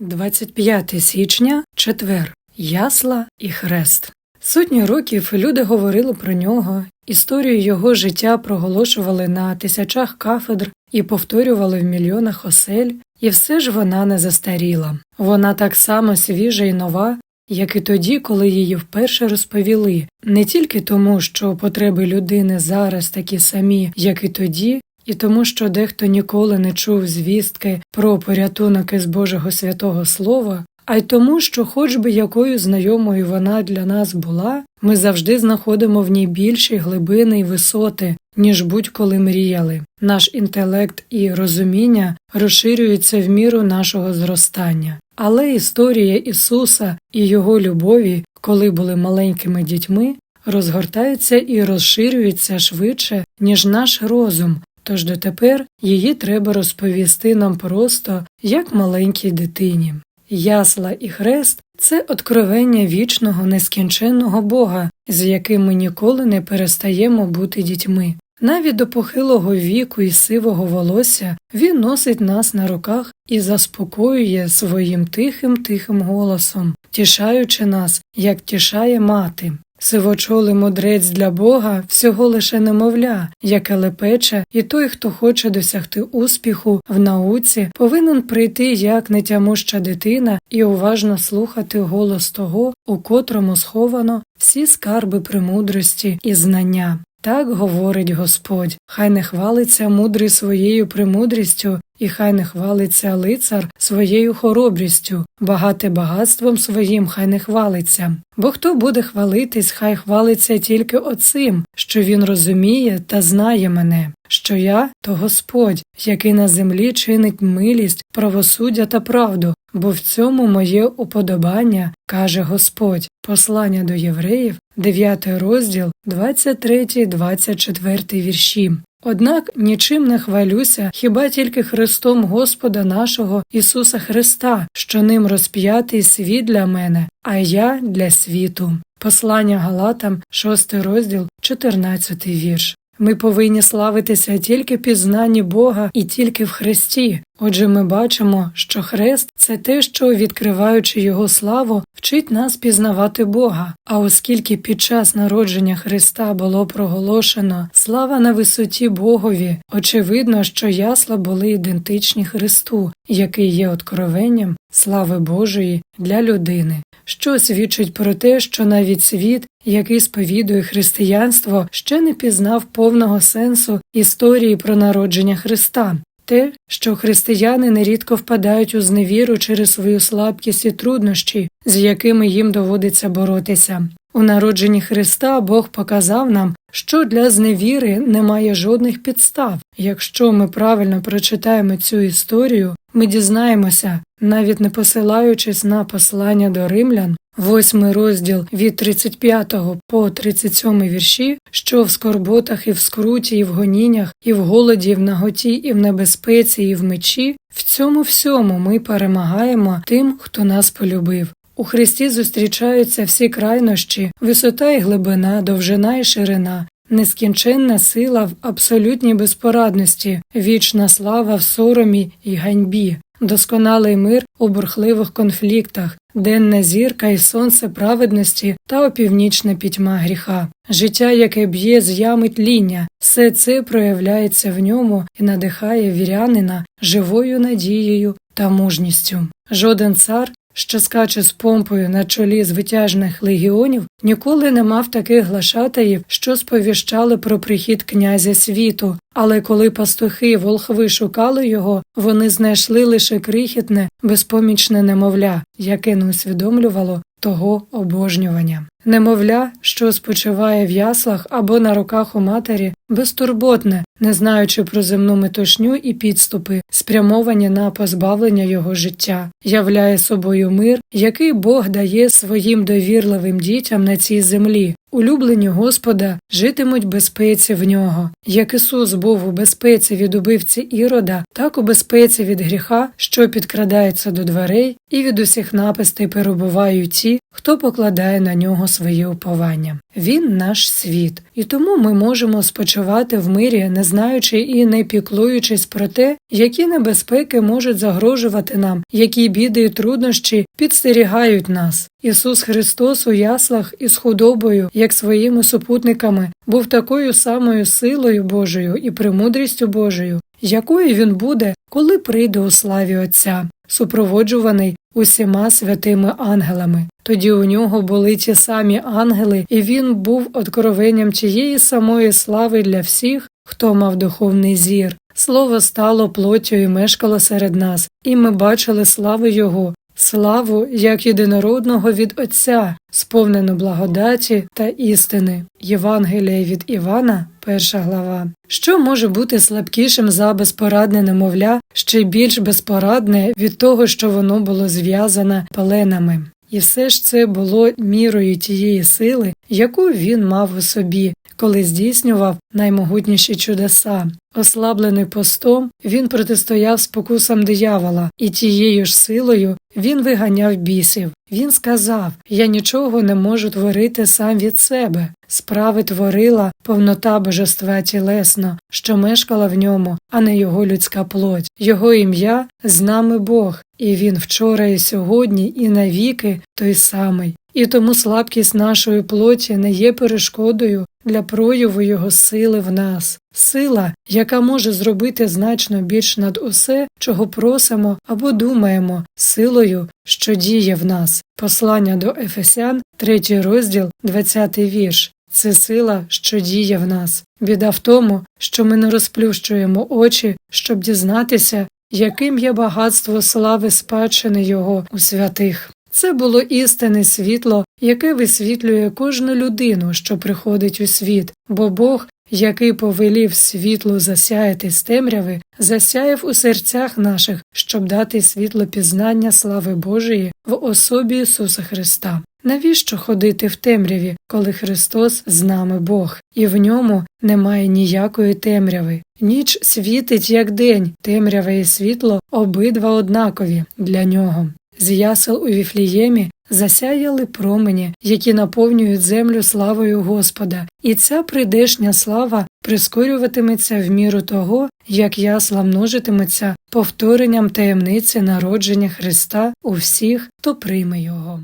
25 січня, четвер, ясла і хрест. Сотні років люди говорили про нього, історію його життя проголошували на тисячах кафедр і повторювали в мільйонах осель, і все ж вона не застаріла. Вона так само свіжа і нова, як і тоді, коли її вперше розповіли, не тільки тому, що потреби людини зараз такі самі, як і тоді, і тому, що дехто ніколи не чув звістки про порятунок із Божого святого Слова, а й тому, що, хоч би якою знайомою вона для нас була, ми завжди знаходимо в ній більші глибини й висоти, ніж будь-коли мріяли. Наш інтелект і розуміння розширюються в міру нашого зростання. Але історія Ісуса і Його любові, коли були маленькими дітьми, розгортаються і розширюються швидше, ніж наш розум, тож дотепер її треба розповісти нам просто як маленькій дитині. Ясла і хрест це откровення вічного нескінченного Бога, з яким ми ніколи не перестаємо бути дітьми. Навіть до похилого віку і сивого волосся він носить нас на руках і заспокоює своїм тихим тихим голосом, тішаючи нас, як тішає мати. Сивочолий мудрець для Бога всього лише немовля, яке лепече, і той, хто хоче досягти успіху в науці, повинен прийти як нетямуща дитина і уважно слухати голос того, у котрому сховано всі скарби премудрості і знання. Так говорить Господь, хай не хвалиться мудрий своєю премудрістю, і хай не хвалиться лицар своєю хоробрістю, багате багатством своїм хай не хвалиться. Бо хто буде хвалитись, хай хвалиться тільки оцим, що він розуміє та знає мене, що я то Господь, який на землі чинить милість, правосуддя та правду, бо в цьому моє уподобання, каже Господь. Послання до євреїв, 9 розділ, 23-24 вірші. Однак нічим не хвалюся, хіба тільки Христом Господа нашого Ісуса Христа, що ним розп'ятий світ для мене, а я для світу. Послання Галатам, 6 розділ, 14 вірш. Ми повинні славитися тільки пізнанні Бога і тільки в Христі. Отже, ми бачимо, що хрест це те, що, відкриваючи Його славу, вчить нас пізнавати Бога. А оскільки під час народження Христа було проголошено слава на висоті Богові, очевидно, що ясла були ідентичні Христу, який є откровенням слави Божої для людини, що свідчить про те, що навіть світ, який сповідує християнство, ще не пізнав повного сенсу історії про народження Христа. Те, що християни нерідко впадають у зневіру через свою слабкість і труднощі, з якими їм доводиться боротися. У народженні Христа Бог показав нам, що для зневіри немає жодних підстав. Якщо ми правильно прочитаємо цю історію, ми дізнаємося, навіть не посилаючись на послання до римлян, восьмий розділ від 35 по 37 вірші, що в скорботах і в скруті, і в гоніннях, і в голоді, і в наготі, і в небезпеці, і в мечі, в цьому всьому ми перемагаємо тим, хто нас полюбив. У Христі зустрічаються всі крайнощі, висота і глибина, довжина і ширина, нескінченна сила в абсолютній безпорадності, вічна слава в соромі і ганьбі, досконалий мир у бурхливих конфліктах, денна зірка і сонце праведності та опівнічна пітьма гріха, життя, яке б'є з ями тління, все це проявляється в ньому і надихає вірянина живою надією та мужністю. Жоден цар що скаче з помпою на чолі звитяжних легіонів, ніколи не мав таких глашатаїв, що сповіщали про прихід князя світу. Але коли пастухи волхви шукали його, вони знайшли лише крихітне, безпомічне немовля, яке не усвідомлювало того обожнювання. Немовля, що спочиває в яслах або на руках у матері, безтурботне, не знаючи про земну метушню і підступи, спрямовані на позбавлення його життя, являє собою мир, який Бог дає своїм довірливим дітям на цій землі, Улюблені Господа житимуть безпеці в нього. Як Ісус був у безпеці від убивці Ірода, так у безпеці від гріха, що підкрадається до дверей, і від усіх напастей перебувають ті, хто покладає на нього своє уповання. Він наш світ, і тому ми можемо спочивати в мирі, не знаючи і не піклуючись про те, які небезпеки можуть загрожувати нам, які біди і труднощі підстерігають нас. Ісус Христос у яслах із худобою, як своїми супутниками, був такою самою силою Божою і премудрістю Божою, якою він буде, коли прийде у славі Отця, супроводжуваний усіма святими ангелами. Тоді у нього були ті самі ангели, і він був откровенням тієї самої слави для всіх, хто мав духовний зір. Слово стало плоттю і мешкало серед нас, і ми бачили славу Його, славу як єдинородного від Отця, сповнену благодаті та істини. Євангелія від Івана, перша глава. Що може бути слабкішим за безпорадне немовля, ще більш безпорадне від того, що воно було зв'язане пеленами? І все ж це було мірою тієї сили, яку він мав у собі, коли здійснював наймогутніші чудеса. Ослаблений постом, він протистояв спокусам диявола, і тією ж силою він виганяв бісів. Він сказав Я нічого не можу творити сам від себе. Справи творила повнота божества тілесно, що мешкала в ньому, а не його людська плоть. Його ім'я з нами Бог, і він вчора, і сьогодні, і навіки той самий. І тому слабкість нашої плоті не є перешкодою для прояву його сили в нас, сила, яка може зробити значно більш над усе, чого просимо або думаємо, силою, що діє в нас. Послання до Ефесян, 3 розділ, 20 вірш. Це сила, що діє в нас. Біда в тому, що ми не розплющуємо очі, щоб дізнатися, яким є багатство слави спадщини Його у святих. Це було істинне світло, яке висвітлює кожну людину, що приходить у світ, бо Бог, який повелів світлу засяяти з темряви, засяяв у серцях наших, щоб дати світло пізнання слави Божої в особі Ісуса Христа. Навіщо ходити в темряві, коли Христос з нами Бог, і в ньому немає ніякої темряви? Ніч світить як день, темрява і світло обидва однакові для нього. З ясел у Віфліємі засяяли промені, які наповнюють землю славою Господа, і ця прийдешня слава прискорюватиметься в міру того, як ясла множитиметься повторенням таємниці народження Христа у всіх, хто прийме його.